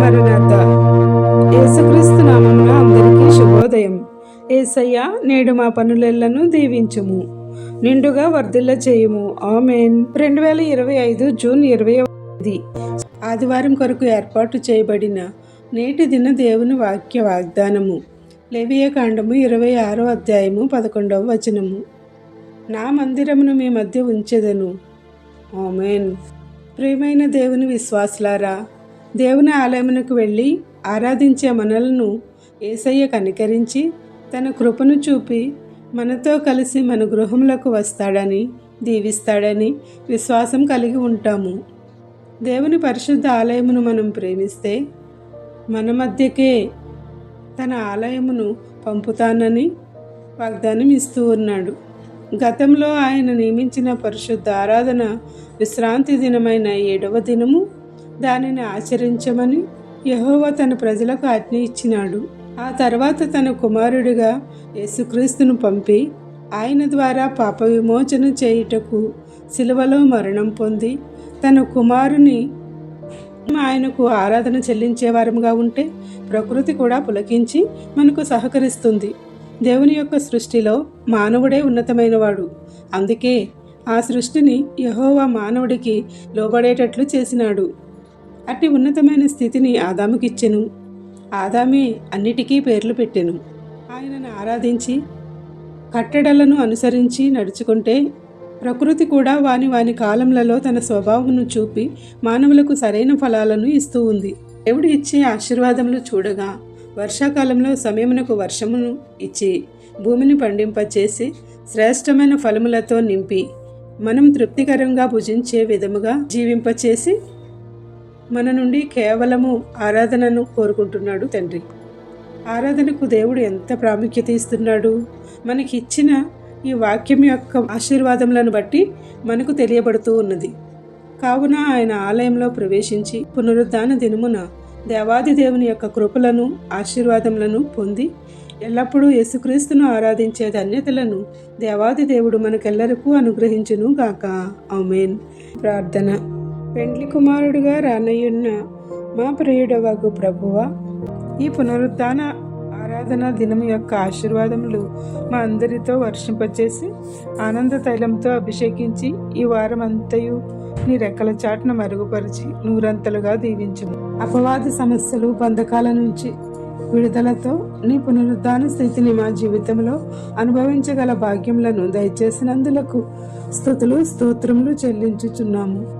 మరణాత యేసుక్రీస్తు నామమున అందరికీ శుభోదయం. ఏసయ్య నేడు మా పనులెళ్ళను దీవించుము. నిండుగా వర్ధిల్ల చేయుము. ఆమెన్. రెండు వేల ఇరవై ఐదు జూన్ ఇరవై ఐదు ఆదివారం కొరకు ఏర్పాటు చేయబడిన నేటి దిన దేవుని వాక్య వాగ్దానము. లేవియ కాండము ఇరవై ఆరో అధ్యాయము పదకొండవ వచనము. నా మందిరమును మీ మధ్య ఉంచెదను. ఆమెన్. ప్రియమైన దేవుని విశ్వాసులారా దేవుని ఆలయమునకు వెళ్ళి ఆరాధించే మనలను ఏసయ్య కనికరించి తన కృపను చూపి మనతో కలిసి మన గృహములకు వస్తాడని దీవిస్తాడని విశ్వాసం కలిగి ఉంటాము. దేవుని పరిశుద్ధ ఆలయమును మనం ప్రేమిస్తే మన మధ్యకే తన ఆలయమును పంపుతానని వాగ్దానం ఇస్తూ ఉన్నాడు. గతంలో ఆయన నియమించిన పరిశుద్ధ ఆరాధన విశ్రాంతి దినమైన ఏడవ దినము దానిని ఆచరించమని యెహోవా తన ప్రజలకు ఆజ్ఞ ఇచ్చినాడు. ఆ తర్వాత తన కుమారుడిగా యేసుక్రీస్తును పంపి ఆయన ద్వారా పాప విమోచన చేయుటకు సిలువలో మరణం పొంది తన కుమారుని ఆయనకు ఆరాధన చెల్లించే వారముగా ఉంటే ప్రకృతి కూడా పులకించి మనకు సహకరిస్తుంది. దేవుని యొక్క సృష్టిలో మానవుడే ఉన్నతమైనవాడు. అందుకే ఆ సృష్టిని యహోవా మానవుడికి లోబడేటట్లు చేసినాడు. అట్టి ఉన్నతమైన స్థితిని ఆదాముకిచ్చెను. ఆదామే అన్నిటికీ పేర్లు పెట్టెను. ఆయనను ఆరాధించి కట్టడలను అనుసరించి నడుచుకుంటే ప్రకృతి కూడా వాని వాని కాలంలలో తన స్వభావమును చూపి మానవులకు సరైన ఫలాలను ఇస్తూ ఉంది. దేవుడు ఇచ్చే ఆశీర్వాదములు చూడగా వర్షాకాలంలో సమయమునకు వర్షమును ఇచ్చి భూమిని పండింపచేసి శ్రేష్టమైన ఫలములతో నింపి మనం తృప్తికరంగా భుజించే విధముగా జీవింపచేసి మన నుండి కేవలము ఆరాధనను కోరుకుంటున్నాడు తండ్రి. ఆరాధనకు దేవుడు ఎంత ప్రాముఖ్యత ఇస్తున్నాడు? మనకి ఇచ్చిన ఈ వాక్యం యొక్క ఆశీర్వాదములను బట్టి మనకు తెలియబడుతూ ఉన్నది. కావున ఆయన ఆలయంలో ప్రవేశించి పునరుద్ధాన దినమున దేవాది దేవుని యొక్క కృపలను ఆశీర్వాదములను పొంది ఎల్లప్పుడూ యేసుక్రీస్తును ఆరాధించే ధన్యతలను దేవాది దేవుడు మనకెల్లరికూ అనుగ్రహించును గాక ఆమెన్. ప్రార్థన. పెండ్లి కుమారుడుగా రానయ్యున్న మా ప్రియుడవగు ప్రభువా ఈ పునరుత్న ఆరాధన దినం యొక్క ఆశీర్వాదములు మా అందరితో వర్షింపచేసి ఆనంద తైలంతో అభిషేకించి ఈ వారం అంతయు నీ రెక్కల చాటును మరుగుపరిచి నూరంతలుగా దీవించుము. అపవాద సమస్యలు బంధకాల నుంచి విడుదలతో నీ పునరుద్ధాన స్థితిని మా జీవితంలో అనుభవించగల భాగ్యములను దయచేసినందులకు స్థుతులు స్తోత్రములు చెల్లించుచున్నాము.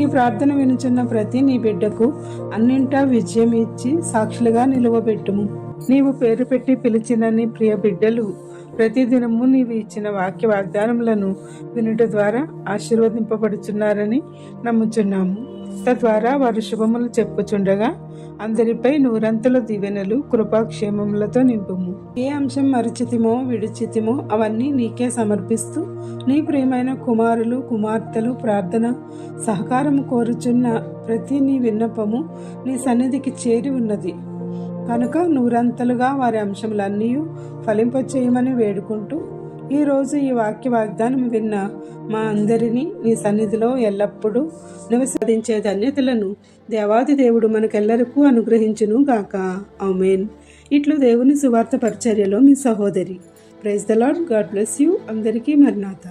ఈ ప్రార్థన వినుచున్న ప్రతి నీ బిడ్డకు అన్నింటా విజయం ఇచ్చి సాక్షులుగా నిలువబెట్టుము. నీవు పేరు పెట్టి పిలిచిన నీ ప్రియ బిడ్డలు ప్రతిదినము నీవు ఇచ్చిన వాక్య వాగ్దానములను వినుట ద్వారా ఆశీర్వదింపబడుచున్నారని నమ్ముచున్నాము. తద్వారా వారు శుభములు చెప్పుచుండగా అందరిపై నూరంతుల దీవెనలు కృపాక్షేమములతో నింపుము. ఏ అంశం మరుచితిమో విడిచితిమో అవన్నీ నీకే సమర్పిస్తూ నీ ప్రియమైన కుమారులు కుమార్తెలు ప్రార్థన సహకారం కోరుచున్న ప్రతి నీ విన్నపము నీ సన్నిధికి చేరి ఉన్నది. కనుక నూరంతలుగా వారి అంశములన్నీ ఫలింపచేయమని వేడుకుంటూ ఈరోజు ఈ వాక్య వాగ్దానం విన్న మా అందరినీ నీ సన్నిధిలో ఎల్లప్పుడూ నివసాదించే ధన్యతలను దేవాది దేవుడు మనకెల్లరికూ అనుగ్రహించును గాక. అవుమేన్ ఇట్లు దేవుని సువార్త పరిచర్యలో మీ సహోదరి. Praise the Lord God bless you. అందరికీ మర్నాథ